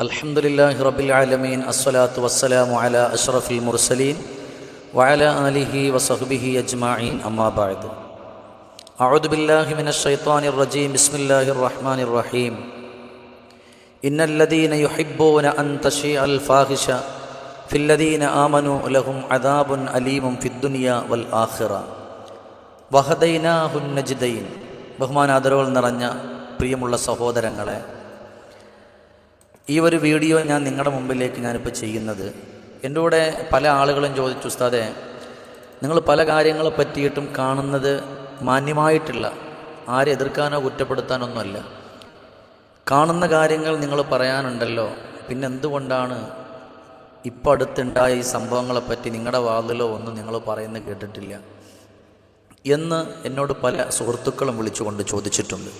الحمد لله رب العالمين الصلاة والسلام على أشرف المرسلين وعلى آله وصحبه أجمعين أما بعد أعوذ بالله من الشيطان الرجيم بسم الله الرحمن الرحيم إن الذين يحبون أن تشيع الفاحشة في الذين آمنوا لهم عذاب أليم في الدنيا والآخرة വഹദൈനാഹു നജിദൈൻ ബഹുമാനാദരവുകൾ നിറഞ്ഞ പ്രിയമുള്ള സഹോദരങ്ങളെ ഈ ഒരു വീഡിയോ ഞാൻ നിങ്ങളുടെ മുമ്പിലേക്ക് ഞാനിപ്പോൾ ചെയ്യുന്നത്. എന്റെ കൂടെ പല ആളുകളും ചോദിച്ചു ഉസ്താദെ നിങ്ങൾ പല കാര്യങ്ങളെ പറ്റിയിട്ടും കാണുന്നത് മാന്യമായിട്ടില്ല. ആരെ എതിർക്കാനോ കുറ്റപ്പെടുത്താനൊന്നുമല്ല. കാണുന്ന കാര്യങ്ങൾ നിങ്ങൾ പറയാനുണ്ടല്ലോ. പിന്നെ എന്തുകൊണ്ടാണ് ഇപ്പം അടുത്തുണ്ടായ ഈ സംഭവങ്ങളെപ്പറ്റി നിങ്ങളുടെ വാതിലോ ഒന്നും നിങ്ങൾ പറയുന്നത് കേട്ടിട്ടില്ല? എന്ന് എന്നോട് പല സുഹൃത്തുക്കളും വിളിച്ചുകൊണ്ട് ചോദിച്ചിട്ടുണ്ട്.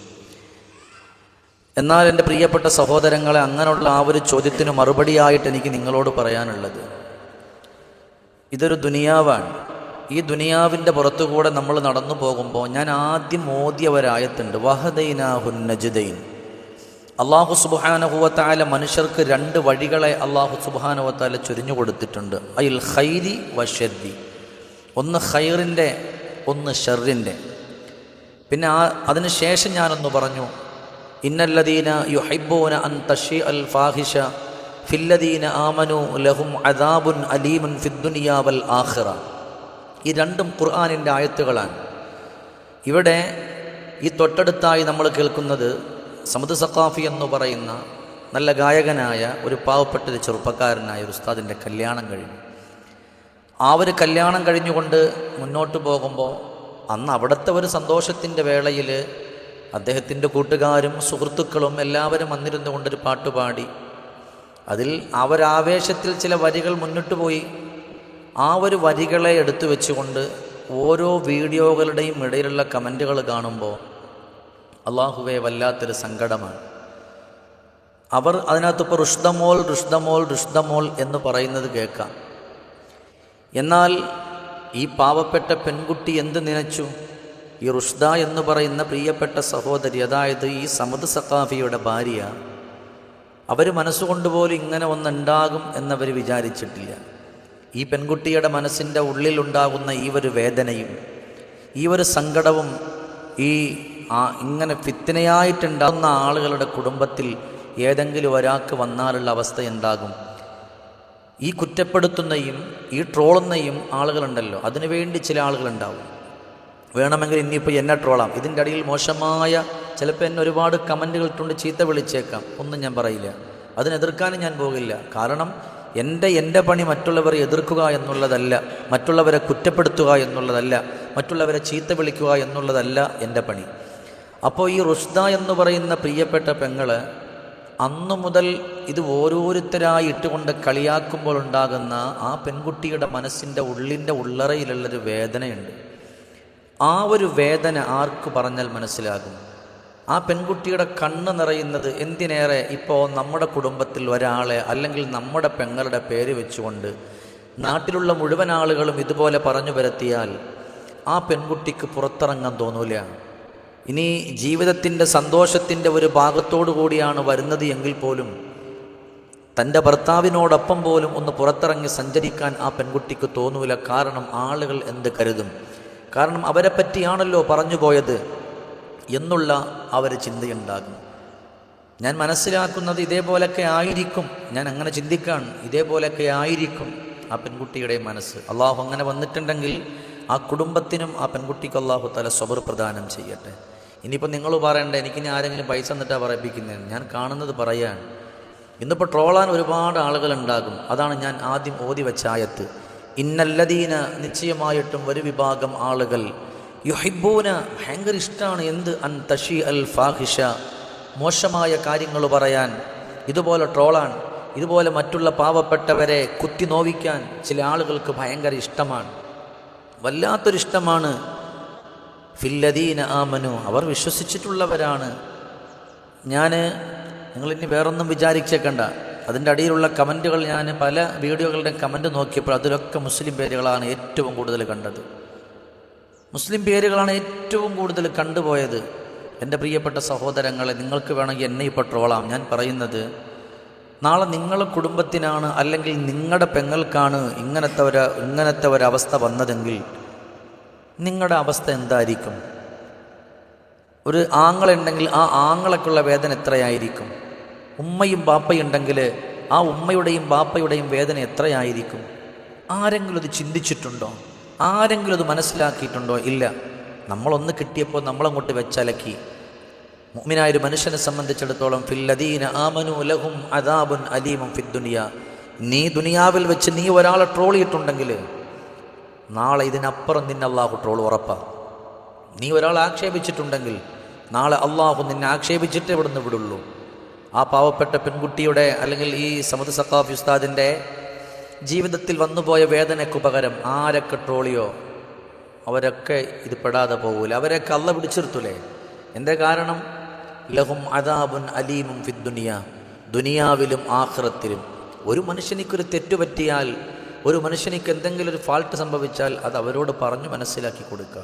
എന്നാൽ എന്റെ പ്രിയപ്പെട്ട സഹോദരങ്ങളെ അങ്ങനെയുള്ള ആ ഒരു ചോദ്യത്തിന് മറുപടിയായിട്ട് എനിക്ക് നിങ്ങളോട് പറയാനുള്ളത്. ഇതൊരു ദുനിയാവാണ്. ഈ ദുനിയാവിന്റെ പുറത്തുകൂടെ നമ്മൾ നടന്നു പോകുമ്പോൾ ഞാൻ ആദ്യം ഓതിയ ഒരായത്തുണ്ട് അള്ളാഹു സുബാനഹുവത്തായ മനുഷ്യർക്ക് രണ്ട് വഴികളെ അള്ളാഹു സുബാനഹുവത്താല ചൊരിഞ്ഞു കൊടുത്തിട്ടുണ്ട് അയിൽ ഹൈരി വഷദ്ദി ഒന്ന് ഖൈറിന്റെ ഒന്ന് ഷെറിന്റെ പിന്നെ ആ അതിനുശേഷം ഞാനൊന്ന് പറഞ്ഞു ഇന്നല്ലദീന യുഹൈബൂന അൻ തഷി അൽ ഫാഹിഷ ഫില്ലദീന ആമനു ലഹും അദാബുൻ അലീമുൻ ഫിദ്ദുനിയാവൽ ആഖിറ. ഈ രണ്ടും ഖുർആാനിന്റെ ആയത്തുകളാണ്. ഇവിടെ ഈ തൊട്ടടുത്തായി നമ്മൾ കേൾക്കുന്നത് സമദ് സഖാഫി എന്ന് പറയുന്ന നല്ല ഗായകനായ ഒരു പാവപ്പെട്ട ഒരു ചെറുപ്പക്കാരനായ ഒരു ഉസ്താദിന്റെ കല്യാണം കഴിഞ്ഞു. ആ ഒരു കല്യാണം കഴിഞ്ഞുകൊണ്ട് മുന്നോട്ട് പോകുമ്പോൾ അന്ന് അവിടുത്തെ ഒരു സന്തോഷത്തിന്റെ വേളയിൽ അദ്ദേഹത്തിന്റെ കൂട്ടുകാരും സുഹൃത്തുക്കളും എല്ലാവരും വന്നിരുന്നു കൊണ്ടൊരു പാട്ടുപാടി അതിൽ അവരാവേശത്തിൽ ചില വരികൾ മുന്നിട്ട് പോയി. ആ ഒരു വരികളെ എടുത്തു വെച്ചുകൊണ്ട് ഓരോ വീഡിയോകളുടെയും ഇടയിലുള്ള കമന്റുകൾ കാണുമ്പോൾ അള്ളാഹുവെ വല്ലാത്തൊരു സങ്കടമാണ്. അവർ അതിനകത്തിപ്പോൾ റുഷ്ദമോൾ റുഷ്ദമോൾ റുഷ്ദമോൾ എന്ന് പറയുന്നത് കേൾക്കാം. എന്നാൽ ഈ പാവപ്പെട്ട പെൺകുട്ടി എന്ത് നനച്ചു? ഈ റുഷ്ദ എന്ന് പറയുന്ന പ്രിയപ്പെട്ട സഹോദരി അതായത് ഈ സമദ് സഖാഫിയുടെ ഭാര്യ അവർ മനസ്സുകൊണ്ടുപോലും ഇങ്ങനെ ഒന്നുണ്ടാകും എന്നവർ വിചാരിച്ചിട്ടില്ല. ഈ പെൺകുട്ടിയുടെ മനസ്സിന്റെ ഉള്ളിലുണ്ടാകുന്ന ഈ ഒരു വേദനയും ഈ ഒരു സങ്കടവും ഈ ആ ഇങ്ങനെ ഫിത്തിനയായിട്ടുണ്ടാകുന്ന ആളുകളുടെ കുടുംബത്തിൽ ഏതെങ്കിലും ഒരാൾക്ക് വന്നാലുള്ള അവസ്ഥ എന്താകും? ഈ കുറ്റപ്പെടുത്തുന്നയും ഈ ട്രോളുന്നയും ആളുകളുണ്ടല്ലോ. അതിനുവേണ്ടി ചില ആളുകളുണ്ടാവും. വേണമെങ്കിൽ ഇനിയിപ്പോൾ എന്നെ ട്രോളാം ഇതിന്റെ അടിയിൽ മോശമായ ചിലപ്പോൾ എന്നെ ഒരുപാട് കമന്റുകൾ ഇട്ടുകൊണ്ട് ചീത്ത വിളിച്ചേക്കാം. ഒന്നും ഞാൻ പറയില്ല. അതിനെതിർക്കാനും ഞാൻ പോകില്ല. കാരണം എന്റെ എന്റെ പണി മറ്റുള്ളവരെ എതിർക്കുക എന്നുള്ളതല്ല മറ്റുള്ളവരെ കുറ്റപ്പെടുത്തുക എന്നുള്ളതല്ല മറ്റുള്ളവരെ ചീത്ത വിളിക്കുക എന്നുള്ളതല്ല എന്റെ പണി. അപ്പോൾ ഈ റുഷ്ദ എന്ന് പറയുന്ന പ്രിയപ്പെട്ട പെങ്ങൾ അന്നു മുതൽ ഇത് ഓരോരുത്തരായി ഇട്ടുകൊണ്ട് കളിയാക്കുമ്പോൾ ഉണ്ടാകുന്ന ആ പെൺകുട്ടിയുടെ മനസ്സിന്റെ ഉള്ളിന്റെ ഉള്ളറയിലുള്ളൊരു വേദനയുണ്ട്. ആ ഒരു വേദന ആർക്ക് പറഞ്ഞാൽ മനസ്സിലാകും? ആ പെൺകുട്ടിയുടെ കണ്ണ് നിറയുന്നത് എന്തിനേറെ ഇപ്പോൾ നമ്മുടെ കുടുംബത്തിൽ ഒരാളെ അല്ലെങ്കിൽ നമ്മുടെ പെങ്ങളുടെ പേര് വെച്ചുകൊണ്ട് നാട്ടിലുള്ള മുഴുവൻ ആളുകളും ഇതുപോലെ പറഞ്ഞു വരുത്തിയാൽ ആ പെൺകുട്ടിക്ക് പുറത്തിറങ്ങാൻ തോന്നൂല. ഇനി ജീവിതത്തിന്റെ സന്തോഷത്തിന്റെ ഒരു ഭാഗത്തോടു കൂടിയാണ് വരുന്നത് എങ്കിൽ പോലും തന്റെ ഭർത്താവിനോടൊപ്പം പോലും ഒന്ന് പുറത്തിറങ്ങി സഞ്ചരിക്കാൻ ആ പെൺകുട്ടിക്ക് തോന്നൂല. കാരണം ആളുകൾ എന്ത് കരുതും? കാരണം അവരെ പറ്റിയാണല്ലോ പറഞ്ഞു പോയത് എന്നുള്ള അവർ ചിന്തയുണ്ടാകും. ഞാൻ മനസ്സിലാക്കുന്നത് ഇതേപോലൊക്കെ ആയിരിക്കും. ഞാൻ അങ്ങനെ ചിന്തിക്കാൻ ഇതേപോലൊക്കെ ആയിരിക്കും ആ പെൺകുട്ടിയുടെ മനസ്സ്. അള്ളാഹു അങ്ങനെ വന്നിട്ടുണ്ടെങ്കിൽ ആ കുടുംബത്തിനും ആ പെൺകുട്ടിക്ക് അള്ളാഹു തല സ്വബർ പ്രദാനം ചെയ്യട്ടെ. ഇനിയിപ്പോൾ നിങ്ങൾ പറയണ്ട എനിക്ക് ഇനി ആരെങ്കിലും പൈസ എന്നിട്ടാണ് പറയിപ്പിക്കുന്നത് ഞാൻ കാണുന്നത് പറയാൻ. ഇന്നിപ്പോൾ ട്രോളാൻ ഒരുപാട് ആളുകളുണ്ടാകും. അതാണ് ഞാൻ ആദ്യം ഓതി വെച്ച ആയത്ത്. ഇന്നല്ലദീന നിശ്ചയമായിട്ടും ഒരു വിഭാഗം ആളുകൾ യുഹിബൂന ഭയങ്കര ഇഷ്ടമാണ് എന്ത്? അൻ തഷി അൽ ഫാഹിഷ. മോശമായ കാര്യങ്ങൾ പറയാൻ. ഇതുപോലെ ട്രോളാൻ ഇതുപോലെ മറ്റുള്ള പാവപ്പെട്ടവരെ കുത്തി നോവിക്കാൻ ചില ആളുകൾക്ക് ഭയങ്കര ഇഷ്ടമാണ്. വല്ലാത്തൊരിഷ്ടമാണ് ഫില്ലദീന ആമനു. അവർ വിശ്വസിച്ചിട്ടുള്ളവരാണ്. ഞാൻ നിങ്ങളിനി വേറൊന്നും വിചാരിച്ചേക്കണ്ട. അതിന്റെ അടിയിലുള്ള കമന്റുകൾ ഞാൻ പല വീഡിയോകളുടെ കമന്റ് നോക്കിയപ്പോൾ അതിലൊക്കെ മുസ്ലിം പേരുകളാണ് ഏറ്റവും കൂടുതൽ കണ്ടത്. മുസ്ലിം പേരുകളാണ് ഏറ്റവും കൂടുതൽ കണ്ടുപോയത്. എന്റെ പ്രിയപ്പെട്ട സഹോദരങ്ങളെ നിങ്ങൾക്ക് വേണമെങ്കിൽ എന്നെ ഇപ്പോൾ ഞാൻ പറയുന്നത് നാളെ നിങ്ങളെ കുടുംബത്തിനാണ് അല്ലെങ്കിൽ നിങ്ങളുടെ പെങ്ങൾക്കാണ് ഇങ്ങനത്തെ ഒരു ഇങ്ങനത്തെ ഒരവസ്ഥ വന്നതെങ്കിൽ നിങ്ങളുടെ അവസ്ഥ എന്തായിരിക്കും? ഒരു ആങ്ങളുണ്ടെങ്കിൽ ആ ആങ്ങളൊക്കെയുള്ള വേദന എത്രയായിരിക്കും? ഉമ്മയും ബാപ്പയും ഉണ്ടെങ്കിൽ ആ ഉമ്മയുടെയും ബാപ്പയുടെയും വേദന എത്രയായിരിക്കും? ആരെങ്കിലും അത് ചിന്തിച്ചിട്ടുണ്ടോ? ആരെങ്കിലും അത് മനസ്സിലാക്കിയിട്ടുണ്ടോ? ഇല്ല. നമ്മളൊന്ന് കിട്ടിയപ്പോൾ നമ്മളങ്ങോട്ട് വെച്ചലക്കി. മുഅ്മിനായ ഒരു മനുഷ്യനെ സംബന്ധിച്ചിടത്തോളം ഫില്ലദീന ആമനു ലഹും അദാബുൻ അലീമും ഫിദ്ദുനിയ നീ ദുനിയാവിൽ വെച്ച് നീ ഒരാളെ ട്രോൾ ചെയ്തിട്ടുണ്ടെങ്കിൽ നാളെ ഇതിനപ്പുറം നിന്നെ അള്ളാഹു ട്രോൾ ഉറപ്പാണ് നീ ഒരാളെ ആക്ഷേപിച്ചിട്ടുണ്ടെങ്കിൽ നാളെ അള്ളാഹു നിന്നെ ആക്ഷേപിച്ചിട്ടേ ഇവിടുന്ന് വിടുള്ളൂ. ആ പാവപ്പെട്ട പെൺകുട്ടിയുടെ അല്ലെങ്കിൽ ഈ സമദ് സഖാഫ് ഉസ്താദിന്റെ ജീവിതത്തിൽ വന്നുപോയ വേദനയ്ക്കു പകരം ആരൊക്കെ ട്രോളിയോ അവരൊക്കെ ഇത് പെടാതെ പോകൂല. അവരൊക്കെ അള്ള പിടിച്ചിരുത്തൂലേ? എന്താ കാരണം? ലഹും അദാബുൻ അലീമും ഫിദ്ദുനിയ ദുനിയാവിലും ആഹ്റത്തിലും ഒരു മനുഷ്യനിക്കൊരു തെറ്റുപറ്റിയാൽ ഒരു മനുഷ്യനിക്ക് എന്തെങ്കിലും ഒരു ഫാൾട്ട് സംഭവിച്ചാൽ അത് അവരോട് പറഞ്ഞു മനസ്സിലാക്കി കൊടുക്കുക.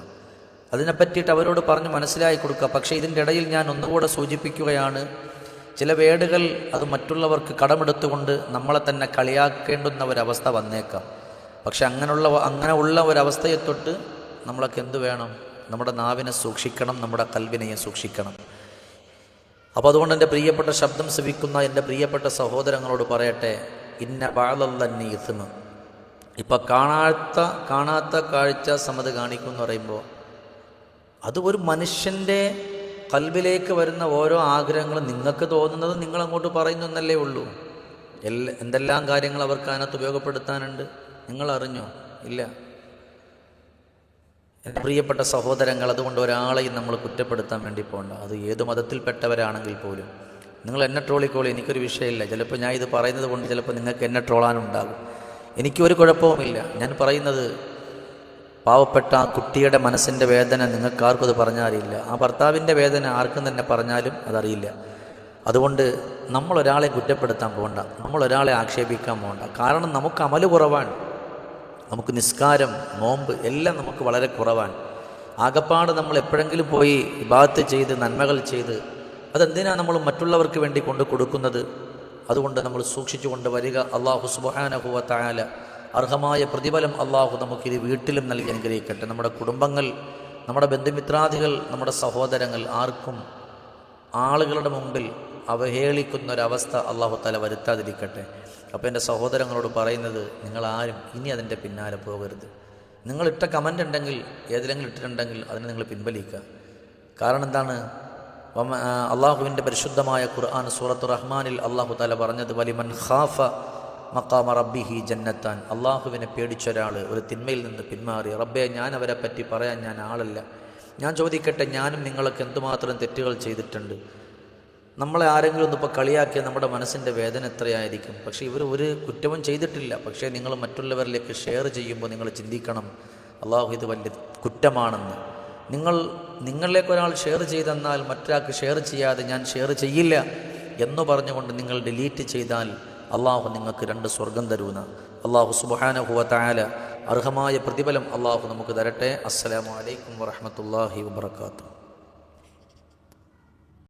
അതിനെ പറ്റിയിട്ട് അവരോട് പറഞ്ഞ് മനസ്സിലാക്കി കൊടുക്കുക. പക്ഷേ ഇതിന്റെ ഇടയിൽ ഞാൻ ഒന്നുകൂടെ സൂചിപ്പിക്കുകയാണ്. ചില വേടുകൾ അത് മറ്റുള്ളവർക്ക് കടമെടുത്തുകൊണ്ട് നമ്മളെ തന്നെ കളിയാക്കേണ്ടുന്ന ഒരവസ്ഥ വന്നേക്കാം. പക്ഷെ അങ്ങനെയുള്ള അങ്ങനെ ഉള്ള ഒരവസ്ഥയെ തൊട്ട് നമ്മളൊക്കെ എന്ത് വേണം? നമ്മുടെ നാവിനെ സൂക്ഷിക്കണം നമ്മുടെ കൽവിനെയും സൂക്ഷിക്കണം. അപ്പോൾ അതുകൊണ്ട് എന്റെ പ്രിയപ്പെട്ട ശബ്ദം ശ്രവിക്കുന്ന എന്റെ പ്രിയപ്പെട്ട സഹോദരങ്ങളോട് പറയട്ടെ ഇന്ന ബാലല്ലന്നി ഇസ്മ. ഇപ്പം കാണാത്ത കാണാത്ത കാഴ്ച സമത് കാണിക്കുമെന്ന് പറയുമ്പോൾ അത് ഒരു മനുഷ്യന്റെ കൽബിലേക്ക് വരുന്ന ഓരോ ആഗ്രഹങ്ങളും നിങ്ങൾക്ക് തോന്നുന്നത് നിങ്ങൾ അങ്ങോട്ട് പറയുന്നല്ലേ ഉള്ളൂ. എല്ലാ എന്തെല്ലാം കാര്യങ്ങൾ അവർക്ക് അതിനകത്ത് ഉപയോഗപ്പെടുത്താനുണ്ട്? നിങ്ങൾ അറിഞ്ഞോ? ഇല്ല. എന്റെ പ്രിയപ്പെട്ട സഹോദരങ്ങൾ അതുകൊണ്ട് ഒരാളെയും നമ്മൾ കുറ്റപ്പെടുത്താൻ വേണ്ടി പോകണ്ട. അത് ഏത് മതത്തിൽപ്പെട്ടവരാണെങ്കിൽ പോലും. നിങ്ങൾ എന്നെ ട്രോളിക്കോളി എനിക്കൊരു വിഷയമില്ല. ചിലപ്പോൾ ഞാൻ ഇത് പറയുന്നത് കൊണ്ട് ചിലപ്പോൾ നിങ്ങൾക്ക് എന്നെ ട്രോളാനുണ്ടാകും. എനിക്കൊരു കുഴപ്പവുമില്ല. ഞാൻ പറയുന്നത് പാവപ്പെട്ട ആ കുട്ടിയുടെ മനസ്സിന്റെ വേദന നിങ്ങൾക്കാർക്കും അത് പറഞ്ഞാറിയില്ല ആ ഭർത്താവിന്റെ വേദന ആർക്കും തന്നെ പറഞ്ഞാലും അതറിയില്ല. അതുകൊണ്ട് നമ്മളൊരാളെ കുറ്റപ്പെടുത്താൻ പോകണ്ട നമ്മളൊരാളെ ആക്ഷേപിക്കാൻ പോകണ്ട കാരണം നമുക്ക് അമൽ കുറവാണ്. നമുക്ക് നിസ്കാരം നോമ്പ് എല്ലാം നമുക്ക് വളരെ കുറവാണ്. ആകപ്പാട് നമ്മൾ എപ്പോഴെങ്കിലും പോയി വിഭാഗത്ത് ചെയ്ത് നന്മകൾ ചെയ്ത് അതെന്തിനാണ് നമ്മൾ മറ്റുള്ളവർക്ക് വേണ്ടി കൊണ്ട് കൊടുക്കുന്നത്? അതുകൊണ്ട് നമ്മൾ സൂക്ഷിച്ചു കൊണ്ട് വരിക. അള്ളാഹു സുബാനഹുവ തായാല അർഹമായ പ്രതിഫലം അള്ളാഹു നമുക്കിത് വീട്ടിലും നൽകി അനുഗ്രഹിക്കട്ടെ. നമ്മുടെ കുടുംബങ്ങൾ നമ്മുടെ ബന്ധുമിത്രാദികൾ നമ്മുടെ സഹോദരങ്ങൾ ആർക്കും ആളുകളുടെ മുമ്പിൽ അവഹേളിക്കുന്ന ഒരവസ്ഥ അള്ളാഹു തല വരുത്താതിരിക്കട്ടെ. അപ്പോൾ എന്റെ സഹോദരങ്ങളോട് പറയുന്നത് നിങ്ങളാരും ഇനി അതിന്റെ പിന്നാലെ പോകരുത്. നിങ്ങളിട്ട കമന്റ് ഉണ്ടെങ്കിൽ ഏതിലെങ്കിലും ഇട്ടിട്ടുണ്ടെങ്കിൽ അതിനെ നിങ്ങൾ പിൻവലിക്കുക. കാരണം എന്താണ്? അള്ളാഹുവിന്റെ പരിശുദ്ധമായ ഖുർആൻ സൂറത്ത് റഹ്മാനിൽ അള്ളാഹു താല പറഞ്ഞത് വലിമൻ ഖാഫ മക്കാമ റബ്ബിഹി ജന്നത്താൻ. അള്ളാഹുവിനെ പേടിച്ചൊരാൾ ഒരു തിന്മയിൽ നിന്ന് പിന്മാറി. റബ്ബെ ഞാൻ അവരെ പറ്റി പറയാൻ ഞാൻ ആളല്ല. ഞാൻ ചോദിക്കട്ടെ ഞാനും നിങ്ങളൊക്കെ എന്തുമാത്രം തെറ്റുകൾ ചെയ്തിട്ടുണ്ട്? നമ്മളെ ആരെങ്കിലും ഒന്നിപ്പോൾ കളിയാക്കിയ നമ്മുടെ മനസ്സിന്റെ വേദന എത്രയായിരിക്കും? പക്ഷേ ഇവർ ഒരു കുറ്റവും ചെയ്തിട്ടില്ല. പക്ഷേ നിങ്ങൾ മറ്റുള്ളവരിലേക്ക് ഷെയർ ചെയ്യുമ്പോൾ നിങ്ങൾ ചിന്തിക്കണം അള്ളാഹു ഇത് വലിയ കുറ്റമാണെന്ന്. നിങ്ങൾ നിങ്ങളിലേക്ക് ഒരാൾ ഷെയർ ചെയ്തെന്നാൽ മറ്റൊരാൾക്ക് ഷെയർ ചെയ്യാതെ ഞാൻ ഷെയർ ചെയ്യില്ല എന്ന് പറഞ്ഞുകൊണ്ട് നിങ്ങൾ ഡിലീറ്റ് ചെയ്താൽ അള്ളാഹു നിങ്ങൾക്ക് രണ്ട് സ്വർഗം തരൂന്ന്. അള്ളാഹു സുബാന ഹുവത്തായാല അർഹമായ പ്രതിഫലം അള്ളാഹു നമുക്ക് തരട്ടെ. അസ്സലാമു അലൈക്കും വറഹമത്തല്ലാഹി വബർക്കാത്തു